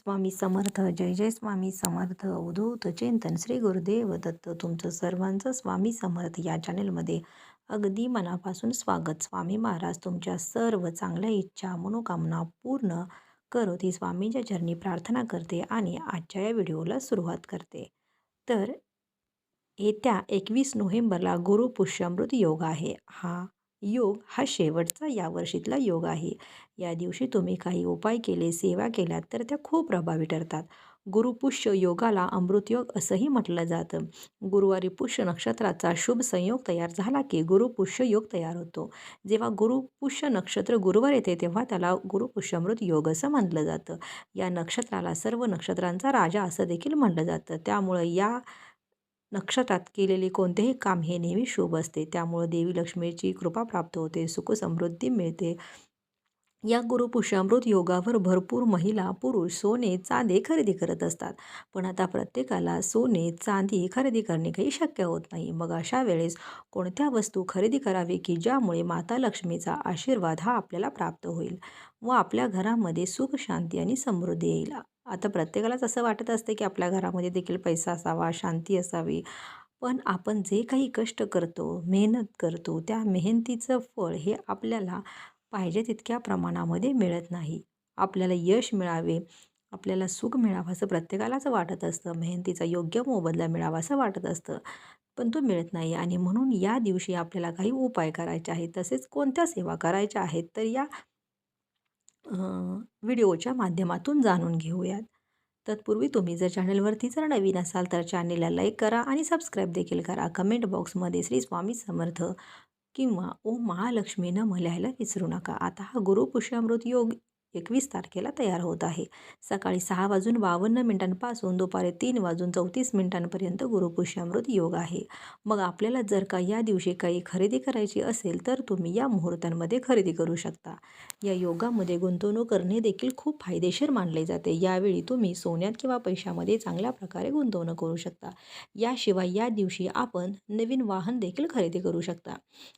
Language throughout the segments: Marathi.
स्वामी समर्थ जय जय स्वामी समर्थ उद्धवत चिंतन श्री गुरुदेव दत्त तुमचं सर्वांचं स्वामी समर्थ या चॅनेलमध्ये अगदी मनापासून स्वागत. स्वामी महाराज तुमच्या सर्व चांगल्या इच्छा मनोकामना पूर्ण करो ती स्वामींच्या चरणी प्रार्थना करते आणि आजच्या या व्हिडिओला सुरुवात करते. तर येत्या एकवीस नोव्हेंबरला गुरुपुष्यामृत योग आहे. हा योग हा शेवटचा या वर्षीतला योग आहे. या दिवशी तुम्ही काही उपाय केले सेवा केल्यात तर त्या खूप प्रभावी ठरतात. गुरुपुष्य योगाला अमृतयोग असंही म्हटलं जातं. गुरुवारी पुष्य नक्षत्राचा शुभ संयोग तयार झाला की गुरुपुष्य योग तयार होतो. जेव्हा गुरुपुष्य नक्षत्र गुरुवार येते तेव्हा त्याला गुरुपुष्यमृत योग असं म्हटलं जातं. या नक्षत्राला सर्व नक्षत्रांचा राजा असं देखील म्हटलं जातं. त्यामुळं या नक्षत्रात केलेले कोणतेही काम हे नेहमी शुभ असते. त्यामुळं देवी लक्ष्मीची कृपा प्राप्त होते सुख समृद्धी मिळते. या गुरुपुष्यामृत योगावर भरपूर महिला पुरुष सोने चांदी खरेदी करत असतात. पण आता प्रत्येकाला सोने चांदी खरेदी करणे काही शक्य होत नाही. मग अशा वेळेस कोणत्या वस्तू खरेदी करावी की ज्यामुळे माता लक्ष्मीचा आशीर्वाद हा आपल्याला प्राप्त होईल व आपल्या घरामध्ये सुख शांती आणि समृद्धी येईल? आता प्रत्येकालाच असं वाटत असते की आपल्या घरामध्ये देखील पैसा असावा शांती असावी. पण आपण जे काही कष्ट करतो मेहनत करतो त्या मेहनतीचं फळ हे आपल्याला पाहिजे तितक्या प्रमाणामध्ये मिळत नाही. आपल्याला यश मिळावे आपल्याला सुख मिळावं असं प्रत्येकालाच वाटत असतं. मेहनतीचा योग्य मोबदला मिळावा असं वाटत असतं. पण तो मिळत नाही आणि म्हणून या दिवशी आपल्याला काही उपाय करायचे आहेत तसेच कोणत्या सेवा करायच्या आहेत तर या व्हिडिओच्या माध्यमातून जाणून घेऊयात. तत्पूर्वी तुम्ही जर चॅनलवरती जर नवीन असाल तर चॅनेलला लाईक करा आणि सबस्क्राईब देखील करा. कमेंट बॉक्समध्ये श्री स्वामी समर्थ किंवा ओ महालक्ष्मीनं म्हणायला विसरू नका. आता हा गुरुपुष्यामृत योग एकवीस तारखेला तयार होत आहे. सकाळी सहा वाजून बावन्न मिनिटांपासून दुपारी तीन वाजून चौतीस मिनिटांपर्यंत गुरुपुष्यामृत योग आहे. मग आपल्याला जर का या दिवशी काही खरेदी करायची असेल तर तुम्ही या मुहूर्तांमध्ये खरेदी करू शकता. या योगामध्ये गुंतवणूक करणे देखील खूप फायदेशीर मानले जाते. यावेळी तुम्ही सोन्यात किंवा पैशामध्ये चांगल्या प्रकारे गुंतवणूक करू शकता. याशिवाय या दिवशी आपण नवीन वाहन देखील खरेदी करू शकता.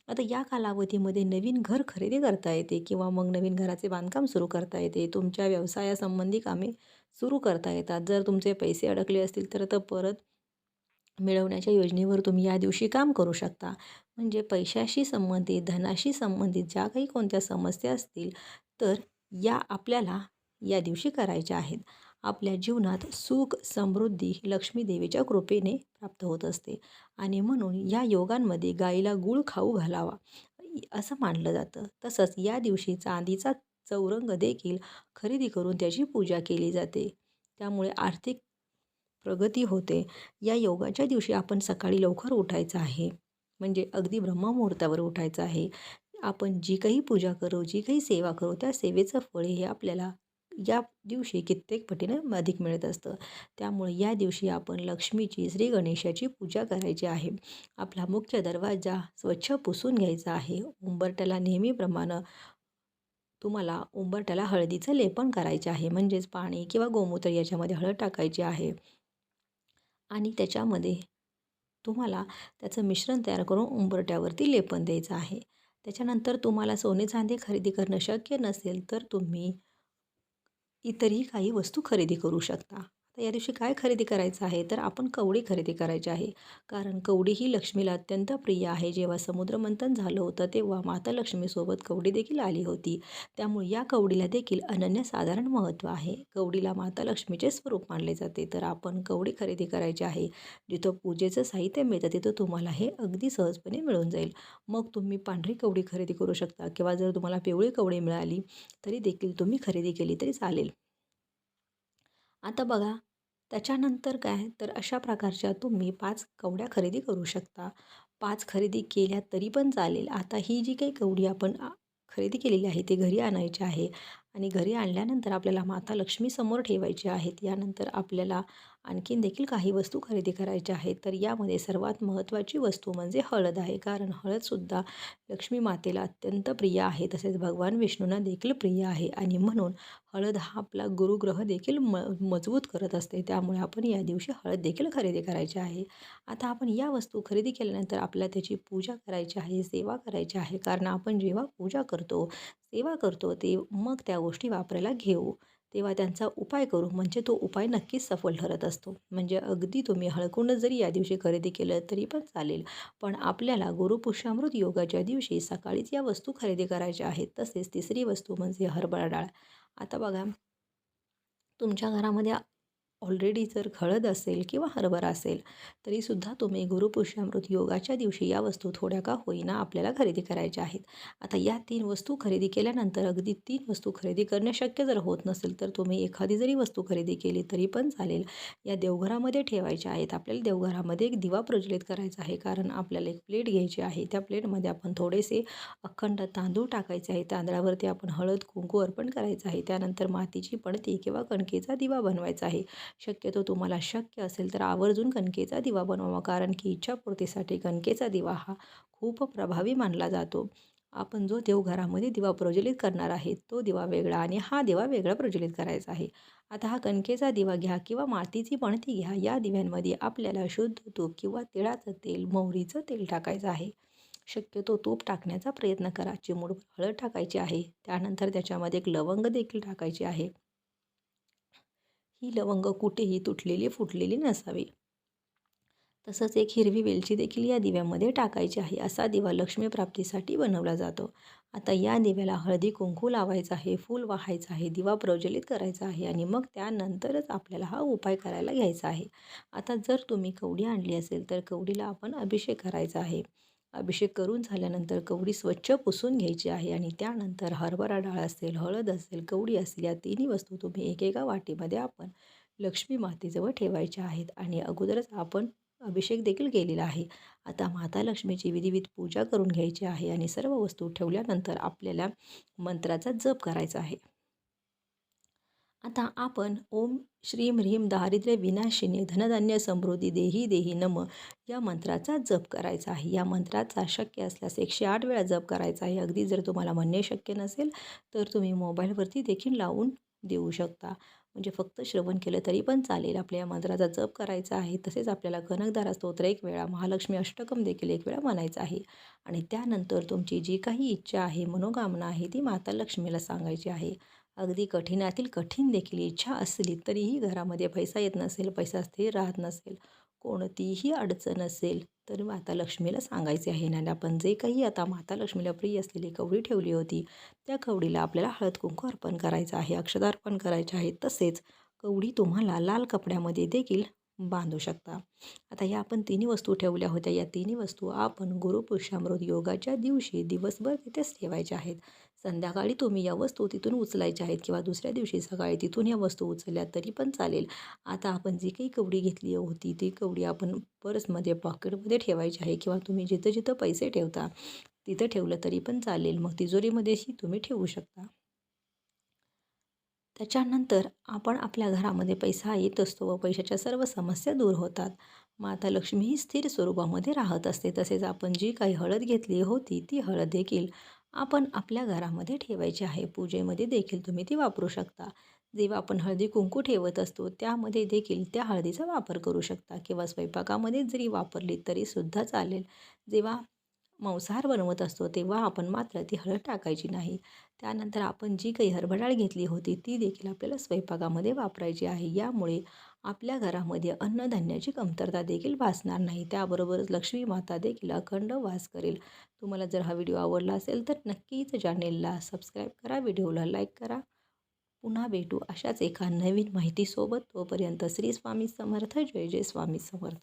आता या कालावधीमध्ये नवीन घर खरेदी करता येते किंवा मग नवीन घराचे बांधकाम सुरू करता येते. तुमच्या व्यवसायासंबंधी कामे सुरू करता येतात. जर तुमचे पैसे अडकले असतील तर तर परत मिळवण्याच्या योजनेवर तुम्ही या दिवशी काम करू शकता. म्हणजे पैशाशी संबंधित धनाशी संबंधित ज्या काही कोणत्या समस्या असतील तर या आपल्याला या दिवशी करायच्या आहेत. आपल्या जीवनात सुख समृद्धी लक्ष्मी देवीच्या कृपेने प्राप्त होत असते. आणि म्हणून या योगांमध्ये गाईला गूळ खाऊ घालावा असं मानलं जातं. तसंच या दिवशी चांदीचा चौरंग देखील खरेदी करून त्याची पूजा केली जाते. त्यामुळे आर्थिक प्रगती होते. या योगाच्या दिवशी आपण सकाळी लवकर उठायचं आहे. म्हणजे अगदी ब्रह्ममुहूर्तावर उठायचं आहे. आपण जी काही पूजा करू जी काही सेवा करू त्या सेवेचं फळ हे आपल्याला या दिवशी कित्येक पटीनं अधिक मिळत असतं. त्यामुळे या दिवशी आपण लक्ष्मीची श्री गणेशाची पूजा करायची आहे. आपला मुख्य दरवाजा स्वच्छ पुसून घ्यायचा आहे. उंबरट्याला नेहमीप्रमाणे तुम्हाला उंबरट्याला हळदीचं लेपन करायचे आहे. म्हणजेच पाणी किंवा गोमूत्र याच्यामध्ये हळद टाकायची आहे. आणि त्याच्यामध्ये तुम्हाला त्याचं मिश्रण तयार करून उंबरट्यावरती लेपन द्यायचं आहे. त्याच्यानंतर तुम्हाला सोने चांदी खरेदी करणं शक्य नसेल तर तुम्ही इतरही काही वस्तू खरेदी करू शकता. तर या दिवशी काय खरेदी करायचं आहे? तर आपण कवडी खरेदी करायची आहे. कारण कवडी ही लक्ष्मीला अत्यंत प्रिय आहे. जेव्हा समुद्रमंथन झालं होतं तेव्हा माता लक्ष्मीसोबत कवडी देखील आली होती. त्यामुळे या कवडीला देखील अनन्यसाधारण महत्त्व आहे. कवडीला माता लक्ष्मीचे स्वरूप मानले जाते. तर आपण कवडी खरेदी करायची आहे. जिथं पूजेचं साहित्य मिळतं तिथं तुम्हाला हे अगदी सहजपणे मिळून जाईल. मग तुम्ही पांढरी कवडी खरेदी करू शकता. किंवा जर तुम्हाला पिवळी कवडी मिळाली तरी देखील तुम्ही खरेदी केली तरी चालेल. आता बघा त्याच्यानंतर काय? तर अशा प्रकारच्या तुम्ही पाच कवड्या खरेदी करू शकता. पाच खरेदी केल्या तरी पण चालेल. आता ही जी काही कवडी आपण खरेदी केलेली आहे ती घरी आणायची आहे आणि घरी आणल्यानंतर आपल्याला माता लक्ष्मी समोर ठेवायची आहेत. यानंतर आपल्याला आणखीन देखील काही वस्तू खरेदी करायच्या आहेत. तर यामध्ये सर्वात महत्त्वाची वस्तू म्हणजे हळद आहे. कारण हळदसुद्धा लक्ष्मी मातेला अत्यंत प्रिय आहे. तसेच भगवान विष्णूंना देखील प्रिय आहे. आणि म्हणून हळद हा आपला गुरुग्रह देखील म मजबूत करत असते. त्यामुळे आपण या दिवशी हळद देखील खरेदी करायची आहे. आता आपण या वस्तू खरेदी केल्यानंतर आपल्याला त्याची पूजा करायची आहे सेवा करायची आहे. कारण आपण जेव्हा पूजा करतो सेवा करतो ते मग त्या गोष्टी वापरायला घेऊ. तेव्हा त्यांचा उपाय करू म्हणजे तो उपाय नक्कीच सफल ठरत असतो. म्हणजे अगदी तुम्ही हळकून जरी या दिवशी खरेदी केलं तरी पण चालेल. पण आपल्याला गुरुपुष्यामृत योगाच्या दिवशी सकाळीच या वस्तू खरेदी करायच्या आहेत. तसेच तिसरी वस्तू म्हणजे हरभरा डाळ. आता बघा तुमच्या घरामध्ये ऑलरेडी जर हळद असेल किंवा हरभरा असेल तरीसुद्धा तुम्ही गुरुपुष्यामृत योगाच्या दिवशी या वस्तू थोड्या का होईना आपल्याला खरेदी करायच्या आहेत. आता या तीन वस्तू खरेदी केल्यानंतर अगदी तीन वस्तू खरेदी करणे शक्य जर होत नसेल तर तुम्ही एखादी जरी वस्तू खरेदी केली तरी पण चालेल. या देवघरामध्ये ठेवायच्या आहेत. आपल्याला देवघरामध्ये एक दिवा प्रज्वलित करायचा आहे कारण आपल्याला एक प्लेट घ्यायची आहे. त्या प्लेटमध्ये आपण थोडेसे अखंड तांदूळ टाकायचे आहे. तांदळावरती आपण हळद कुंकू अर्पण करायचं आहे. त्यानंतर मातीची पणती किंवा कणकेचा दिवा बनवायचा आहे. शक्यतो तुम्हाला शक्य असेल तर आवर्जून कणकेचा दिवा बनवावा कारण की इच्छापूर्तीसाठी कणकेचा दिवा हा खूप प्रभावी मानला जातो. आपण जो देवघरामध्ये दिवा प्रज्वलित करणार आहे तो दिवा वेगळा आणि हा दिवा वेगळा प्रज्वलित करायचा आहे. आता हा कणकेचा दिवा घ्या किंवा मातीची पणती घ्या या दिव्यांमध्ये आपल्याला शुद्ध तूप किंवा तिळाचं तेल मोहरीचं तेल टाकायचं आहे. शक्यतो तूप टाकण्याचा प्रयत्न करा चिमूड हळद टाकायची आहे त्यानंतर त्याच्यामध्ये एक लवंग देखील टाकायची आहे. ही लवंग कुठेही तुटलेली फुटलेली नसावी. तसंच एक हिरवी वेलची देखील या दिव्यामध्ये टाकायची आहे असा दिवा लक्ष्मी प्राप्तीसाठी बनवला जातो. आता या दिव्याला हळदी कुंकू लावायचं आहे फूल वाहायचं आहे दिवा प्रज्वलित करायचा आहे आणि मग त्यानंतरच आपल्याला हा उपाय करायला घ्यायचा आहे. आता जर तुम्ही कवडी आणली असेल तर कवडीला आपण अभिषेक करायचा आहे. अभिषेक करून झाल्यानंतर कवडी स्वच्छ पुसून घ्यायची आहे आणि त्यानंतर हरभरा डाळ असेल हळद असेल कवडी असेल या तिन्ही वस्तू तुम्ही एकेका वाटीमध्ये आपण लक्ष्मी मातेजवळ ठेवायच्या आहेत आणि अगोदरच आपण अभिषेक देखील केलेला आहे. आता माता लक्ष्मीची विधिविध पूजा करून घ्यायची आहे आणि सर्व वस्तू ठेवल्यानंतर आपल्याला मंत्राचा जप करायचा आहे. आता आपण ओम श्रीम ह्रीम दारिद्र्य विनाशिने धनधान्य समृद्धी देही देही नम या मंत्राचा जप करायचा आहे. या मंत्राचा शक्य असल्यास एकशे आठ वेळा जप करायचा आहे. अगदी जर तुम्हाला म्हणणे शक्य नसेल तर तुम्ही मोबाईलवरती देखील लावून देऊ शकता. म्हणजे फक्त श्रवण केलं तरी पण चालेल. आपल्या या मंत्राचा जप करायचा आहे. तसेच आपल्याला कनकदारा स्तोत्र एक वेळा महालक्ष्मी अष्टकम देखील एक वेळा म्हणायचं आहे. आणि त्यानंतर तुमची जी काही इच्छा आहे मनोकामना आहे ती माता लक्ष्मीला सांगायची आहे. अगदी कठीणातील कठीण देखील इच्छा असली तरीही घरामध्ये पैसा येत नसेल पैसा स्थिर राहत नसेल कोणतीही अडचण असेल तर माता लक्ष्मीला सांगायचे आहे. ना आपण जे काही आता माता लक्ष्मीला प्रिय असलेली कवडी ठेवली होती त्या कवडीला आपल्याला हळद कुंकू अर्पण करायचं आहे अक्षदा अर्पण करायचे आहे. तसेच कवडी तुम्हाला लाल कपड्यामध्ये देखील बांधू शकता. आता या आपण तिन्ही वस्तू ठेवल्या होत्या. या तिन्ही वस्तू आपण गुरुपुरुषामृत योगाच्या दिवशी दिवसभर तिथेच ठेवायच्या आहेत. संध्याकाळी तुम्ही या वस्तू तिथून उचलायच्या आहेत किंवा दुसऱ्या दिवशी सकाळी तिथून या वस्तू उचलल्या तरी पण चालेल. आता आपण जी काही कवडी घेतली होती ती कवडी आपण पर्समध्ये पॉकेटमध्ये ठेवायची आहे किंवा तुम्ही जिथं जिथं पैसे ठेवता तिथं ठेवलं तरी पण चालेल. मग तिजोरीमध्येही तुम्ही ठेवू शकता. त्याच्यानंतर आपण आपल्या घरामध्ये पैसा येत असतो व पैशाच्या सर्व समस्या दूर होतात. माता लक्ष्मी ही स्थिर स्वरूपामध्ये राहत असते. तसेच आपण जी काही हळद घेतली होती ती हळद देखील आपण आपल्या घरामध्ये ठेवायची आहे. पूजेमध्ये देखील तुम्ही ती वापरू शकता. जेव्हा आपण हळदी कुंकू ठेवत असतो त्यामध्ये देखील त्या हळदीचा वापर करू शकता किंवा स्वयंपाकामध्ये जरी वापरली तरीसुद्धा चालेल. जेव्हा मांसाहार बनवत असतो तेव्हा आपण मात्र ती हळद टाकायची नाही. त्यानंतर आपण जी काही हरभडाळ घेतली होती ती देखील आपल्याला स्वयंपाकामध्ये वापरायची आहे. यामुळे आपल्या घरामध्ये अन्नधान्याची कमतरता देखील भासणार नाही. त्याबरोबरच लक्ष्मी माता देखील अखंड वास करेल. तुम्हाला जर हा व्हिडिओ आवडला असेल तर नक्कीच चॅनेलला सबस्क्राईब करा व्हिडिओला लाईक करा. पुन्हा भेटू अशाच एका नवीन माहितीसोबत. तोपर्यंत श्री स्वामी समर्थ. जय जय स्वामी समर्थ.